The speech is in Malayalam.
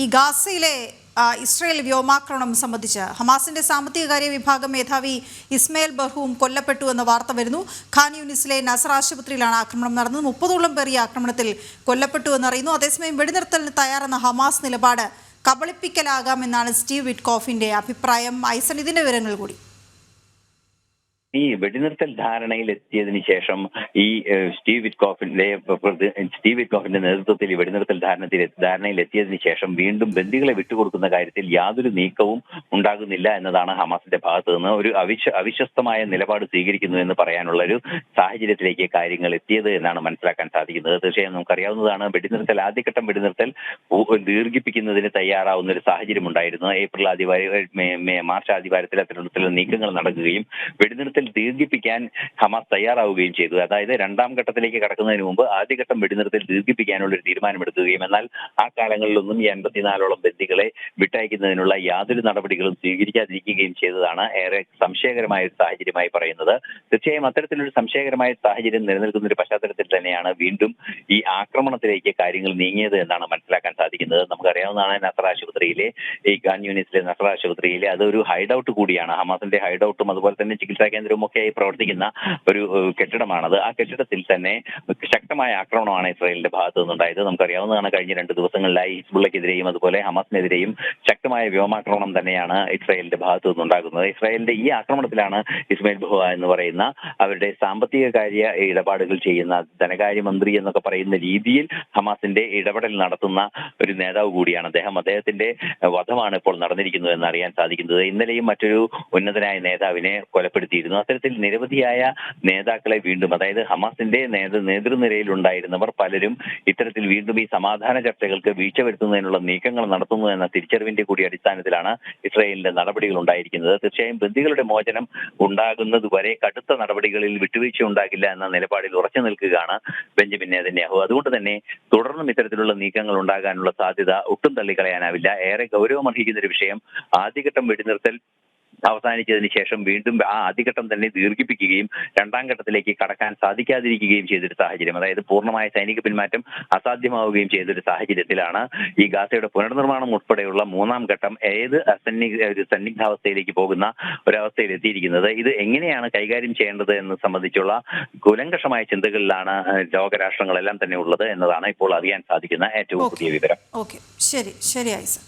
ഈ ഗാസയിലെ ഇസ്രയേൽ വ്യോമാക്രമണം സംബന്ധിച്ച് ഹമാസിന്റെ സാമ്പത്തിക കാര്യ വിഭാഗം മേധാവി ഇസ്മയിൽ ബർഹൂം കൊല്ലപ്പെട്ടു എന്ന വാർത്ത വരുന്നു. ഖാൻ യൂണിസിലെ നസർ ആശുപത്രിയിലാണ് ആക്രമണം നടന്നത്. മുപ്പതോളം പേർ ഈ ആക്രമണത്തിൽ കൊല്ലപ്പെട്ടു എന്നറിയുന്നു അതേസമയം വെടിനിർത്തലിന് തയ്യാറെന്ന ഹമാസ് നിലപാട് കബളിപ്പിക്കലാകാമെന്നാണ് സ്റ്റീവ് വിറ്റ്കോഫിന്റെ അഭിപ്രായം. ഐസൺ ഇതിന്റെ വിവരങ്ങൾ കൂടി. ഈ വെടിനിർത്തൽ ധാരണയിൽ എത്തിയതിന് ശേഷം ഈ സ്റ്റീവ് വിറ്റ്കോഫിന്റെ സ്റ്റീവ് വിറ്റ്കോഫിന്റെ നേതൃത്വത്തിൽ ഈ വെടിനിർത്തൽ ധാരണത്തിൽ ധാരണയിൽ എത്തിയതിന് ശേഷം വീണ്ടും ബന്ദികളെ വിട്ടുകൊടുക്കുന്ന കാര്യത്തിൽ യാതൊരു നീക്കവും ഉണ്ടാകുന്നില്ല എന്നതാണ് ഹമാസിന്റെ ഭാഗത്ത് നിന്ന് ഒരു അവിശ്വ അവിശ്വസ്തമായ നിലപാട് സ്വീകരിക്കുന്നു എന്ന് പറയാനുള്ള ഒരു സാഹചര്യത്തിലേക്ക് കാര്യങ്ങൾ എത്തിയത് എന്നാണ് മനസ്സിലാക്കാൻ സാധിക്കുന്നത്. തീർച്ചയായും നമുക്കറിയാവുന്നതാണ് വെടിനിർത്തൽ ആദ്യഘട്ടം വെടിനിർത്തൽ ദീർഘിപ്പിക്കുന്നതിന് തയ്യാറാവുന്ന ഒരു സാഹചര്യം ഉണ്ടായിരുന്നു. ഏപ്രിൽ ആദ്യവാര മാർച്ച് ആദ്യവാരത്തിൽ അത്തരത്തിലുള്ള നീക്കങ്ങൾ നടക്കുകയും വെടിനിർത്തൽ ദീർഘിപ്പിക്കാൻ ഹമാസ് തയ്യാറാവുകയും ചെയ്തു. അതായത് രണ്ടാം ഘട്ടത്തിലേക്ക് കടക്കുന്നതിന് മുമ്പ് ആദ്യഘട്ടം വെടിനിർത്തൽ ദീർഘിപ്പിക്കാനുള്ള ഒരു തീരുമാനമെടുക്കുകയും എന്നാൽ ആ കാലങ്ങളിലൊന്നും ഈ അൻപത്തിനാലോളം ബന്ദികളെ വിട്ടയക്കുന്നതിനുള്ള യാതൊരു നടപടികളും സ്വീകരിക്കാതിരിക്കുകയും ചെയ്തതാണ് ഏറെ സംശയകരമായ ഒരു സാഹചര്യമായി പറയുന്നത്. തീർച്ചയായും അത്തരത്തിലൊരു സംശയകരമായ സാഹചര്യം നിലനിൽക്കുന്ന ഒരു പശ്ചാത്തലത്തിൽ തന്നെയാണ് വീണ്ടും ഈ ആക്രമണത്തിലേക്ക് കാര്യങ്ങൾ നീങ്ങിയത് എന്നാണ് മനസ്സിലാക്കാൻ സാധിക്കുന്നത്. നമുക്കറിയാവുന്നതാണ് നസർ ആശുപത്രിയിലെ ഈ ഗാൻ യൂണിസിലെ നസർ ആശുപത്രിയിലെ അതൊരു ഹൈഡൌട്ട് കൂടിയാണ്. ഹമാസിന്റെ ഹൈഡൌട്ടും അതുപോലെ തന്നെ ചികിത്സാ കേന്ദ്രവും ഒക്കെയായി പ്രവർത്തിക്കുന്ന ഒരു കെട്ടിടമാണത്. ആ കെട്ടിടത്തിൽ തന്നെ ശക്തമായ ആക്രമണമാണ് ഇസ്രായേലിന്റെ ഭാഗത്തു നിന്നുണ്ടായത്. നമുക്കറിയാവുന്നതാണ് കഴിഞ്ഞ രണ്ട് ദിവസങ്ങളിലായി ഹിസ്ബുള്ളക്കെതിരെയും അതുപോലെ ഹമാസിനെതിരെയും ശക്തമായ വ്യോമാക്രമണം തന്നെയാണ് ഇസ്രായേലിന്റെ ഭാഗത്തു നിന്നുണ്ടാകുന്നത്. ഇസ്രായേലിന്റെ ഈ ആക്രമണത്തിലാണ് ഇസ്മയിൽ ബുഹ എന്ന് പറയുന്ന അവരുടെ സാമ്പത്തിക കാര്യ ഇടപാടുകൾ ചെയ്യുന്ന ധനകാര്യമന്ത്രി എന്നൊക്കെ പറയുന്ന രീതിയിൽ ഹമാസിന്റെ ഇടപെടൽ നടത്തുന്ന ഒരു നേതാവ് കൂടിയാണ് അദ്ദേഹം. അദ്ദേഹത്തിന്റെ വധമാണ് ഇപ്പോൾ നടന്നിരിക്കുന്നത് എന്ന് അറിയാൻ സാധിക്കുന്നത്. ഇന്നലെയും മറ്റൊരു ഉന്നതനായ നേതാവിനെ കൊലപ്പെടുത്തിയിരുന്നു. അത്തരത്തിൽ നിരവധിയായ നേതാക്കളെ വീണ്ടും അതായത് ഹമാസിന്റെ നേതൃ നേതൃനിരയിൽ ഉണ്ടായിരുന്നവർ പലരും ഇത്തരത്തിൽ വീണ്ടും ഈ സമാധാന ചർച്ചകൾക്ക് വീഴ്ച വരുത്തുന്നതിനുള്ള നീക്കങ്ങൾ നടത്തുന്നു എന്ന തിരിച്ചറിവിന്റെ കൂടി അടിസ്ഥാനത്തിലാണ് ഇസ്രായേലിന്റെ നടപടികൾ ഉണ്ടായിരിക്കുന്നത്. തീർച്ചയായും ബന്ദികളുടെ മോചനം ഉണ്ടാകുന്നത് വരെ കടുത്ത നടപടികളിൽ വിട്ടുവീഴ്ച ഉണ്ടാകില്ല എന്ന നിലപാടിൽ ഉറച്ചു നിൽക്കുകയാണ് ബെഞ്ചമിൻ നേതന്യാഹു. അതുകൊണ്ട് തന്നെ തുടർന്നും ഇത്തരത്തിലുള്ള നീക്കങ്ങൾ ഉണ്ടാകാനുള്ള സാധ്യത ഒട്ടും തള്ളിക്കളയാനാവില്ല. ഏറെ ഗൗരവമർഹിക്കുന്ന ഒരു വിഷയം ആദ്യഘട്ടം വെടിനിർത്തൽ അവസാനിച്ചതിന് ശേഷം വീണ്ടും ആ ആദ്യഘട്ടം തന്നെ ദീർഘിപ്പിക്കുകയും രണ്ടാം ഘട്ടത്തിലേക്ക് കടക്കാൻ സാധിക്കാതിരിക്കുകയും ചെയ്തൊരു സാഹചര്യം. അതായത് പൂർണമായ സൈനിക പിന്മാറ്റം അസാധ്യമാവുകയും ചെയ്തൊരു സാഹചര്യത്തിലാണ് ഈ ഗാസയുടെ പുനർനിർമ്മാണം ഉൾപ്പെടെയുള്ള മൂന്നാം ഘട്ടം ഏത് അസന്നിഗ്ധ ഒരു സന്നിഗ്ധാവസ്ഥയിലേക്ക് പോകുന്ന ഒരവസ്ഥയിൽ എത്തിയിരിക്കുന്നത് ഇത് എങ്ങനെയാണ് കൈകാര്യം ചെയ്യേണ്ടത് എന്ന് സംബന്ധിച്ചുള്ള കുലങ്കഷമായ ചിന്തകളിലാണ് ലോകരാഷ്ട്രങ്ങളെല്ലാം തന്നെ ഉള്ളത് എന്നതാണ് ഇപ്പോൾ അറിയാൻ സാധിക്കുന്ന ഏറ്റവും പുതിയ വിവരം. ഓക്കെ. ശരി. ശരി ഐസൻ